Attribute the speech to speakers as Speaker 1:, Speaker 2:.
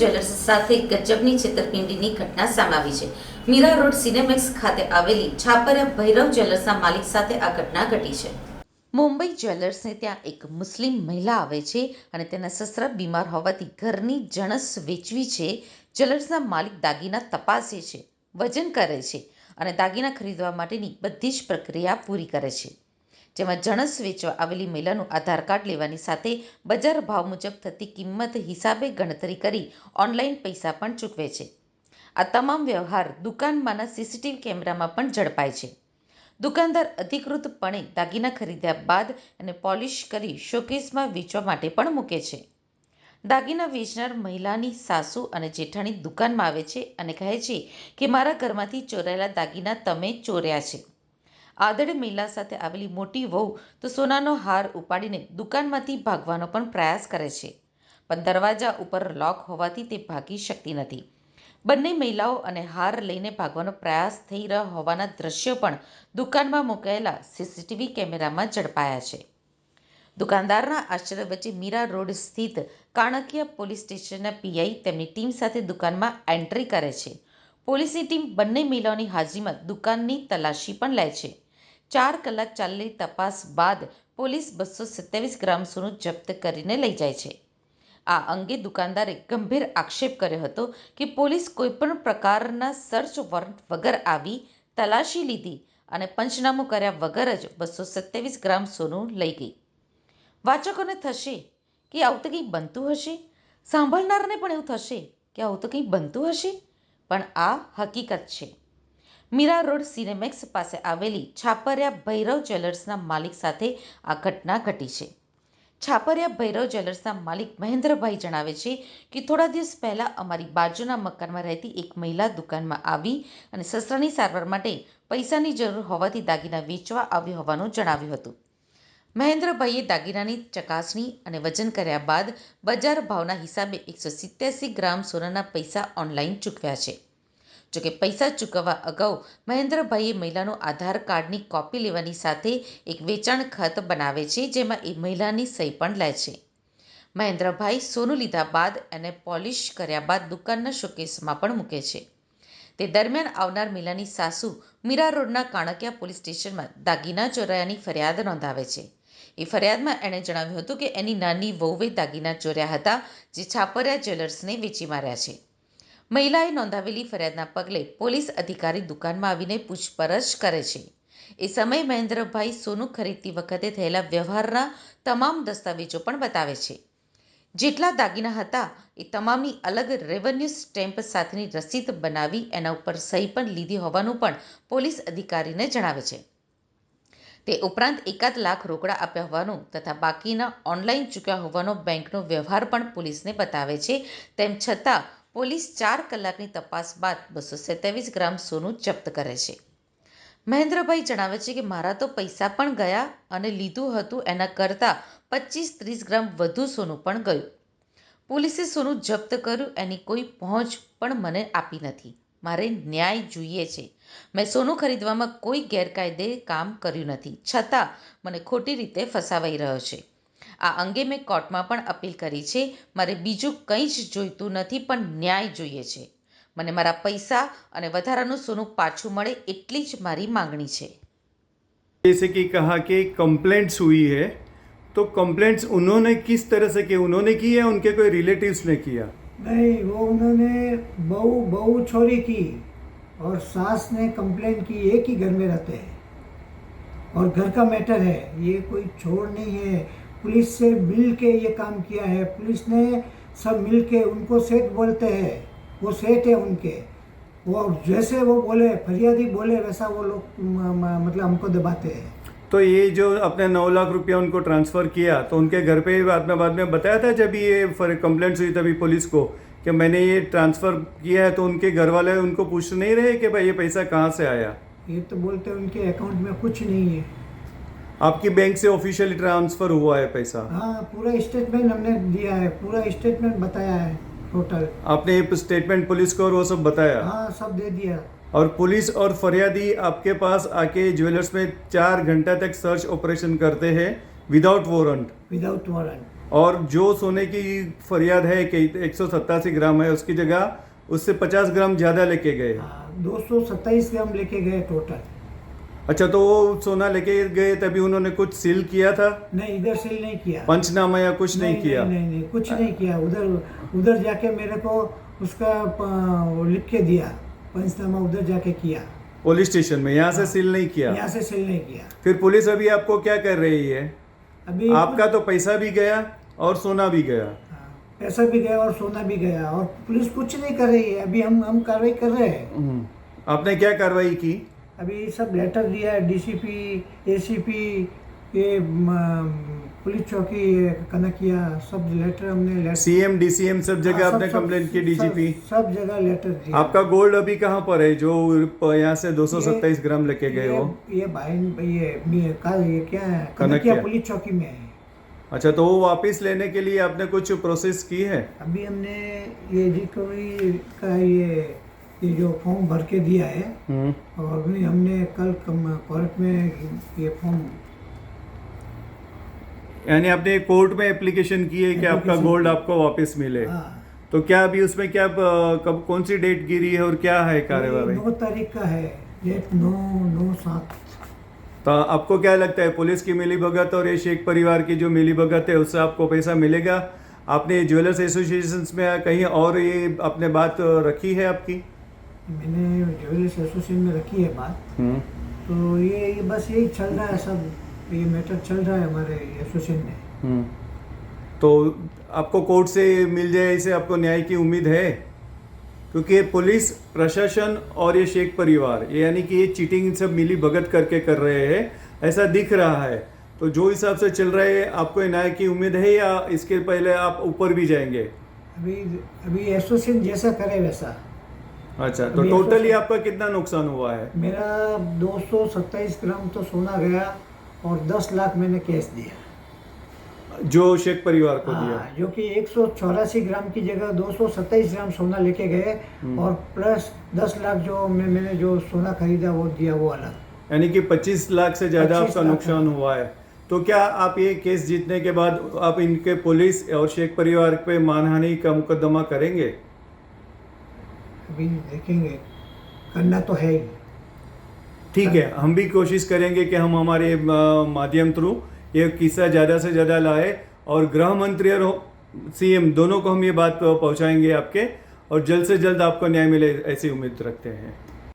Speaker 1: Jewellers સાથે ગજબની છેતરપિંડીની ઘટના સામે આવી છે. મીરા રોડ સિનેમેક્સ ખાતે આવેલી છાપરિયા ભૈરવ જ્વેલર્સના માલિક સાથે આ ઘટના ઘટી છે. મુંબઈ જ્વેલર્સને ત્યાં એક મુસ્લિમ મહિલા આવે છે અને તેના સસરા બીમાર હોવાથી ઘરની જણસ વેચવી છે. જ્વેલર્સના માલિક દાગીના તપાસે છે, વજન કરે છે અને દાગીના ખરીદવા માટેની બધી જ પ્રક્રિયા પૂરી કરે છે. જેમાં જણસ વેચવા આવેલી મહિલાનું આધાર કાર્ડ લેવાની સાથે બજાર ભાવ મુજબ થતી કિંમત હિસાબે ગણતરી કરી ઓનલાઈન પૈસા પણ ચૂકવે છે. આ તમામ વ્યવહાર દુકાનમાંના સીસીટીવી કેમેરામાં પણ ઝડપાય છે. દુકાનદાર અધિકૃતપણે દાગીના ખરીદ્યા બાદ અને પોલિશ કરી શોકેસમાં વેચવા માટે પણ મૂકે છે. દાગીના વેચનાર મહિલાની સાસુ અને જેઠાણી દુકાનમાં આવે છે અને કહે છે કે, મારા ઘરમાંથી ચોરાયેલા દાગીના તમે ચોર્યા છે. આદળી મહિલા સાથે આવેલી મોટી વહુ તો સોનાનો હાર ઉપાડીને દુકાનમાંથી ભાગવાનો પણ પ્રયાસ કરે છે. પણ દરવાજા ઉપર લોક હોવાથી તે ભાગી શકતી નથી. બંને મહિલાઓ અને હાર લઈને ભાગવાનો પ્રયાસ થઈ રહ્યો હોવાના દ્રશ્યો પણ દુકાનમાં મુકાયેલા સીસીટીવી કેમેરામાં ઝડપાયા છે. દુકાનદારના આશ્ચર્ય વચ્ચે મીરા રોડ સ્થિત કાણકિયા પોલીસ સ્ટેશનના પીઆઈ તેમની ટીમ સાથે દુકાનમાં એન્ટ્રી કરે છે. પોલીસની ટીમ બંને મહિલાઓની હાજરીમાં દુકાનની તલાશી પણ લે છે. ચાર કલાક ચાલેલી તપાસ બાદ પોલીસ બસો સત્યાવીસ ગ્રામ સોનું જપ્ત કરીને લઈ જાય છે. આ અંગે દુકાનદારે ગંભીર આક્ષેપ કર્યો હતો કે પોલીસ કોઈપણ પ્રકારના સર્ચ વોરંટ વગર આવી તલાશી લીધી અને પંચનામું કર્યા વગર જ બસો સત્યાવીસ ગ્રામ સોનું લઈ ગઈ. વાચકોને થશે કે આવું તો કંઈ બનતું હશે? સાંભળનારને પણ એવું થશે કે આવું તો કંઈ બનતું હશે? પણ આ હકીકત છે. મીરા રોડ સિનેમેક્સ પાસે આવેલી છાપરિયા ભૈરવ જ્વેલર્સના માલિક સાથે આ ઘટના ઘટી છે. છાપરિયા ભૈરવ જ્વેલર્સના માલિક મહેન્દ્રભાઈ જણાવે છે કે થોડા દિવસ પહેલાં અમારી બાજુના મકાનમાં રહેતી એક મહિલા દુકાનમાં આવી અને સસરાની સારવાર માટે પૈસાની જરૂર હોવાથી દાગીના વેચવા આવી હોવાનું જણાવ્યું હતું. મહેન્દ્રભાઈએ દાગીનાની ચકાસણી અને વજન કર્યા બાદ બજાર ભાવના હિસાબે એકસો સિત્યાસી ગ્રામ સોનાના પૈસા ઓનલાઈન ચૂકવ્યા છે. જોકે પૈસા ચૂકવવા અગાઉ મહેન્દ્રભાઈએ મહિલાનું આધાર કાર્ડની કોપી લેવાની સાથે એક વેચાણ ખત બનાવે છે, જેમાં એ મહિલાની સહી પણ લે છે. મહેન્દ્રભાઈ સોનું લીધા બાદ એને પોલિશ કર્યા બાદ દુકાનના શોકેસમાં પણ મૂકે છે. તે દરમિયાન આવનાર મહિલાની સાસુ મીરા રોડના કાણકિયા પોલીસ સ્ટેશનમાં દાગીના ચોરાયાની ફરિયાદ નોંધાવે છે. એ ફરિયાદમાં એણે જણાવ્યું હતું કે એની નાની વહુએ દાગીના ચોર્યા હતા, જે છાપરિયા જ્વેલર્સને વેચી માર્યા છે. મહિલાએ નોંધાવેલી ફરિયાદના પગલે પોલીસ અધિકારી દુકાનમાં આવીને પૂછપરછ કરે છે. એ સમયે મહેન્દ્રભાઈ સોનું ખરીદતી વખતે થયેલા વ્યવહારના તમામ દસ્તાવેજો પણ બતાવે છે. જેટલા દાગીના હતા, એ તમામની અલગ રેવન્યુ સ્ટેમ્પ સાથેની રસીદ બનાવી એના ઉપર સહી પણ લીધી હોવાનું પણ પોલીસ અધિકારીને જણાવે છે. તે ઉપરાંત એકાદ લાખ રોકડા આપ્યા હોવાનું તથા બાકીના ઓનલાઈન ચૂક્યા હોવાનો બેંકનો વ્યવહાર પણ પોલીસને બતાવે છે. તેમ છતાં પોલીસ ચાર કલાકની તપાસ બાદ બસો સત્યાવીસ ગ્રામ સોનું જપ્ત કરે છે. મહેન્દ્રભાઈ જણાવે છે કે મારા તો પૈસા પણ ગયા અને લીધું હતું એના કરતાં પચીસ ત્રીસ ગ્રામ વધુ સોનું પણ ગયું. પોલીસે સોનું જપ્ત કર્યું એની કોઈ પહોંચ પણ મને આપી નથી. મારે ન્યાય જોઈએ છે. મેં સોનું ખરીદવામાં કોઈ ગેરકાયદે કામ કર્યું નથી. છતાં મને ખોટી રીતે ફસાવાઈ રહ્યો છે. આ અંગે મેં કોર્ટમાં પણ અપીલ કરી છે મારે બીજું કંઈ જ જોઈતું નથી પણ ન્યાય જોઈએ છે મને મારા પૈસા અને વધારાનું સોનું પાછું મળે એટલી જ મારી માંગણી છે
Speaker 2: जैसे कि कहा कि कंप्लेंट्स हुई है तो कंप्लेंट्स उन्होंने किस तरह से की उन्होंने की या उनके कोई रिलेटिव्स ने किया
Speaker 3: नहीं वो उन्होंने बहू बहू छोरी की और सास ने कंप्लेन की एक ही घर में रहते हैं और घर का मैटर है ये कोई छोड़ नहीं है पुलिस से मिल के ये काम किया है। पुलिस ने सब मिल के उनको सेठ बोलते हैं। वो सेठ है उनके। वो जैसे वो बोले फरियादी बोले वैसा वो लोग मतलब हमको दबाते हैं।
Speaker 2: तो ये जो अपने नौ लाख रुपया उनको ट्रांसफ़र किया तो उनके घर पे बाद में बाद में बताया था जब ये कंप्लेंट्स हुई तभी पुलिस को कि मैंने ये ट्रांसफ़र किया है तो उनके घर वाले उनको पूछ नहीं रहे कि भाई ये पैसा कहाँ से आया?
Speaker 3: ये तो बोलते हैं उनके अकाउंट में कुछ नहीं है।
Speaker 2: आपकी बैंक से ऑफिशियली ट्रांसफ़र हुआ है पैसा?
Speaker 3: हाँ पूरा स्टेटमेंट हमने दिया है पूरा स्टेटमेंट बताया है टोटल
Speaker 2: आपने ये स्टेटमेंट पुलिस को और वो सब बताया?
Speaker 3: हाँ सब दे दिया।
Speaker 2: और पुलिस और फरियादी आपके पास आके ज्वेलर्स में चार घंटा तक सर्च ऑपरेशन करते हैं विदाउट वारंट
Speaker 3: विदाउट वारंट
Speaker 2: और जो सोने की फरियाद है कि एक सौ सतासी ग्राम है उसकी जगह उससे 50 ग्राम ज़्यादा लेके गए।
Speaker 3: दो सौ सत्ताईस ग्राम लेके गए टोटल
Speaker 2: अच्छा तो वो सोना लेके गए तभी उन्होंने कुछ सील किया था?
Speaker 3: नहीं इधर सील नहीं किया।
Speaker 2: पंचनामा या कुछ नहीं, किया?
Speaker 3: नहीं, नहीं नहीं कुछ नहीं किया। उधर उधर जाके मेरे को उसका लिख के दिया। पंचनामा उधर जाके किया।
Speaker 2: पुलिस स्टेशन में यहाँ से सील नहीं किया?
Speaker 3: यहाँ से सील नहीं किया।
Speaker 2: फिर पुलिस अभी आपको क्या कर रही है?
Speaker 3: अभी
Speaker 2: आपका तो पैसा भी गया और सोना भी गया।
Speaker 3: हाँ, पैसा भी गया और सोना भी गया। और पुलिस कुछ नहीं कर रही है। अभी हम हम कार्रवाई कर रहे हैं।
Speaker 2: हम्म। आपने क्या कार्रवाई की?
Speaker 3: अभी सब लेटर दिया है डीसीपी एसीपी ये पुलिस चौकी कनकिया सब लेटर हमने लेटर
Speaker 2: सीएम डीसीएम सब जगह
Speaker 3: हाँ, सब-
Speaker 2: आपने
Speaker 3: सब-
Speaker 2: कंप्लेंट की
Speaker 3: सब-
Speaker 2: डीजीपी
Speaker 3: सब जगह लेटर दिया।
Speaker 2: आपका गोल्ड अभी कहाँ पर है? जो यहाँ से 227 ग्राम लेके गए हो।
Speaker 3: ये भाई ये ये ये क्या है?
Speaker 2: कनकिया।
Speaker 3: कनकिया पुलिस चौकी में है।
Speaker 2: अच्छा तो वो वापस लेने के लिए आपने कुछ प्रोसेस की है?
Speaker 3: अभी हमने ये रिकवरी का ये ये जो फॉर्म भर के दिया है
Speaker 2: हम्म।
Speaker 3: और भी हमने कल कोर्ट में ये फॉर्म
Speaker 2: यानी आपने कोर्ट में एप्लीकेशन की है कि आपका गोल्ड आपको वापस मिले।
Speaker 3: हाँ।
Speaker 2: तो क्या अभी उसमें क्या कब कौन सी डेट गिरी है और क्या है कार्यवाही?
Speaker 3: नौ तारीख का है डेट नौ नौ सात।
Speaker 2: तो आपको क्या लगता है पुलिस की मिली भगत और ये शेख परिवार की जो मिली भगत है उससे आपको पैसा मिलेगा? आपने ज्वेलर्स एसोसिएशन में कहीं और ये आपने बात रखी है आपकी?
Speaker 3: मैंने ज्वेलर्स एसोसिएशन में रखी है बात
Speaker 2: हम्म।
Speaker 3: तो ये, ये बस यही चल रहा है सब ये मैटर चल रहा है हमारे एसोसिएशन में।
Speaker 2: हम्म। तो आपको कोर्ट से मिल जाए इसे आपको न्याय की उम्मीद है? क्योंकि पुलिस प्रशासन और ये शेख परिवार ये यानी कि ये चीटिंग सब मिली भगत करके कर रहे हैं ऐसा दिख रहा है। तो जो हिसाब से चल रहा है आपको न्याय की उम्मीद है या इसके पहले आप ऊपर भी जाएँगे?
Speaker 3: अभी अभी एसोसिएशन जैसा करे वैसा।
Speaker 2: अच्छा तो टोटली आपका कितना नुकसान हुआ है?
Speaker 3: मेरा 227 ग्राम तो सोना गया और 10 लाख मैंने कैश दिया।
Speaker 2: जो शेख परिवार को आ, दिया।
Speaker 3: हाँ, जो कि एक ग्राम की जगह 227 ग्राम सोना लेके गए
Speaker 2: हम्म।
Speaker 3: और प्लस 10 लाख जो मैं मैंने जो सोना खरीदा वो दिया वो अलग।
Speaker 2: यानी कि 25 लाख से ज़्यादा आपका नुकसान हुआ है। तो क्या आप ये केस जीतने के बाद आप इनके पुलिस और शेख परिवार पे मानहानि का मुकदमा करेंगे?
Speaker 3: अभी देखेंगे। करना तो है ही।
Speaker 2: ठीक है, हम भी कोशिश करेंगे कि हम हमारे माध्यम थ्रू ये किस्सा ज़्यादा से ज़्यादा लाए और गृह मंत्री और सीएम दोनों को हम ये बात पहुंचाएँगे आपके और जल्द से जल्द आपको न्याय मिले ऐसी उम्मीद रखते हैं।